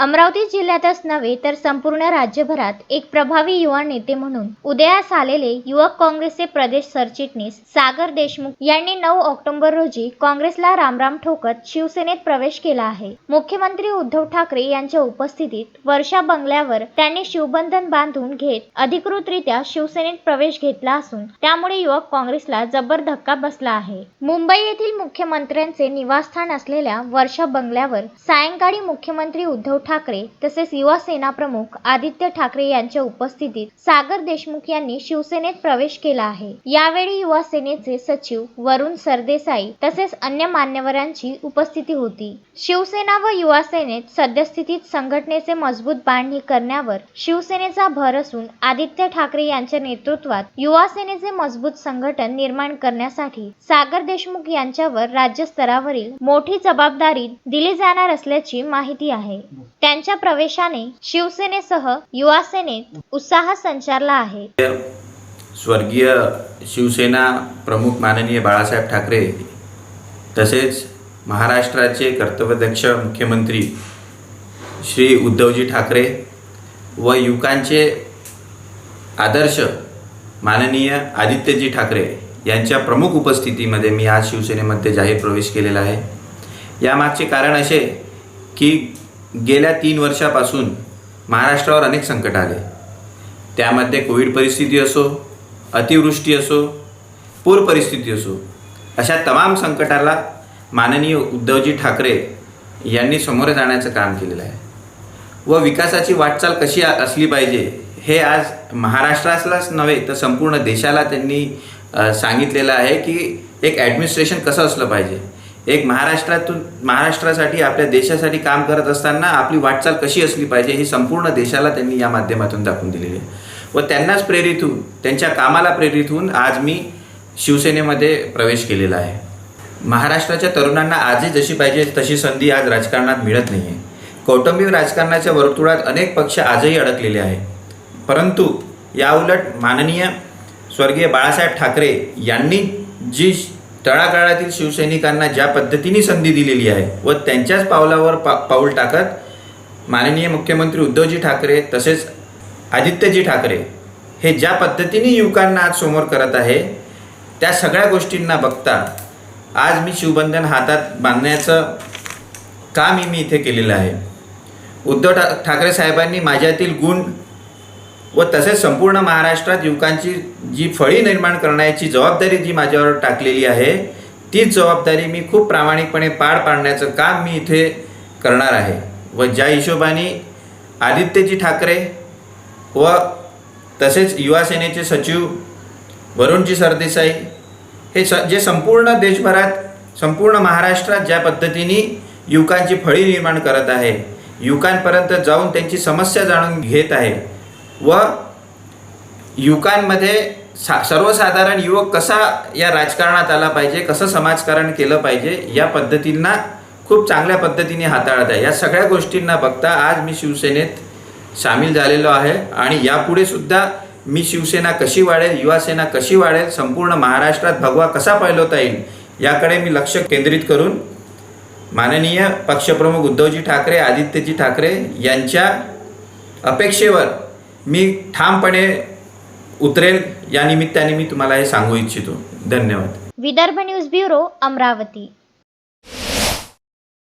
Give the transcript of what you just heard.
अमरावती जिल्ह्यातच नव्हे तर संपूर्ण राज्यभरात एक प्रभावी युवा नेते म्हणून उदयास आलेले युवक काँग्रेसचे प्रदेश सरचिटणीस सागर देशमुख यांनी नऊ ऑक्टोबर रोजी काँग्रेसला रामराम ठोकत शिवसेनेत प्रवेश केला आहे. मुख्यमंत्री उद्धव ठाकरे यांच्या उपस्थितीत वर्षा बंगल्यावर त्यांनी शिवबंधन बांधून घेत अधिकृतरित्या शिवसेनेत प्रवेश घेतला असून त्यामुळे युवक काँग्रेसला जबर धक्का बसला आहे. मुंबई येथील मुख्यमंत्र्यांचे निवासस्थान असलेल्या वर्षा बंगल्यावर सायंकाळी मुख्यमंत्री उद्धव ठाकरे तसेच युवासेना प्रमुख आदित्य ठाकरे यांच्या उपस्थितीत सागर देशमुख यांनी शिवसेनेत प्रवेश केला आहे. यावेळी युवासेनेचे सचिव वरुण सरदेसाई तसेच अन्य मान्यवरांची उपस्थिती होती. शिवसेना व युवासेनेत सद्यस्थितीत संघटनेचे मजबूत बांधणी करण्यावर शिवसेनेचा भर असून आदित्य ठाकरे यांच्या नेतृत्वात युवासेनेचे मजबूत संघटन निर्माण करण्यासाठी सागर देशमुख यांच्यावर राज्यस्तरावरील मोठी जबाबदारी दिली जाणार असल्याची माहिती आहे. त्यांच्या प्रवेशाने शिवसेनेसह युवा सेनेत उत्साह संचारला आहे. स्वर्गीय शिवसेना प्रमुख माननीय बाळासाहेब ठाकरे तसेच महाराष्ट्राचे कर्तव्यदक्ष मुख्यमंत्री श्री उद्धवजी ठाकरे व युवकांचे आदर्श माननीय आदित्यजी ठाकरे यांच्या प्रमुख उपस्थितीमध्ये मी आज शिवसेनेमध्ये जाहीर प्रवेश केलेला आहे. यामागचे कारण असे की गेल्या तीन वर्षापासून महाराष्ट्रावर अनेक संकट आले. त्यामध्ये कोविड परिस्थिती असो अतिवृष्टी असो पूर परिस्थिती असो अशा तमाम संकटाला माननीय उद्धवजी ठाकरे यांनी समोर जाण्याचं काम केलेलं आहे. व विकासाची वाटचाल कशी असली पाहिजे हे आज महाराष्ट्रालाच नव्हे तर संपूर्ण देशाला त्यांनी सांगितलेलं आहे की एक ॲडमिनिस्ट्रेशन कसं असलं पाहिजे. एक महाराष्ट्रातून महाराष्ट्रासाठी आपल्या देशासाठी काम करत असताना आपली वाटचाल कशी असली पाहिजे ही संपूर्ण देशाला त्यांनी या माध्यमातून दाखवून दिलेली आहे. व त्यांनाच प्रेरित होऊन त्यांच्या कामाला प्रेरित होऊन आज मी शिवसेनेमध्ये प्रवेश केलेला आहे. महाराष्ट्राच्या तरुणांना आजही जशी पाहिजे तशी संधी आज राजकारणात मिळत नाही आहे कौटुंबिक राजकारणाच्या वर्तुळात अनेक पक्ष आजही अडकलेले आहे परंतु याउलट माननीय स्वर्गीय बाळासाहेब ठाकरे यांनी जी तळागाळातील शिवसैनिकांना ज्या पद्धतीने संधी दिलेली आहे व त्यांच्याच पावलावर पा पाऊल टाकत माननीय मुख्यमंत्री उद्धवजी ठाकरे तसेच आदित्यजी ठाकरे हे ज्या पद्धतीने युवकांना आज समोर करत आहे त्या सगळ्या गोष्टींना बघता आज मी शिवबंधन हातात बांधण्याचं कामही मी इथे केलेलं आहे. उद्धव ठा ठाकरे साहेबांनी माझ्यातील गुण व तसेच संपूर्ण महाराष्ट्रात युवकांची जी फळी निर्माण करण्याची जबाबदारी जी माझ्यावर टाकलेली आहे तीच जबाबदारी मी खूप प्रामाणिकपणे पार पाडण्याचं काम मी इथे करणार आहे. व ज्या हिशोबाने आदित्यजी ठाकरे व तसेच युवासेनेचे सचिव वरुणजी सरदेसाई हे स जे संपूर्ण देशभरात संपूर्ण महाराष्ट्रात ज्या पद्धतीने युवकांची फळी निर्माण करत आहे युवकांपर्यंत जाऊन त्यांची समस्या जाणून घेत आहे व युवकांमध्ये सा सर्वसाधारण युवक कसा या राजकारणात आला पाहिजे कसं समाजकारण केलं पाहिजे या पद्धतींना खूप चांगल्या पद्धतीने हाताळत आहे. या सगळ्या गोष्टींना बघता आज मी शिवसेनेत सामील झालेलो आहे आणि यापुढे सुद्धा मी शिवसेना कशी वाढेल युवासेना कशी वाढेल संपूर्ण महाराष्ट्रात भगवा कसा पैलवता येईल याकडे मी लक्ष केंद्रित करून माननीय पक्षप्रमुख उद्धवजी ठाकरे आदित्यजी ठाकरे यांच्या अपेक्षेवर मी ठामपणे उतरेल या निमित्ताने मी तुम्हाला हे सांगू इच्छितो. धन्यवाद. Vidarbha news bureau Amravati.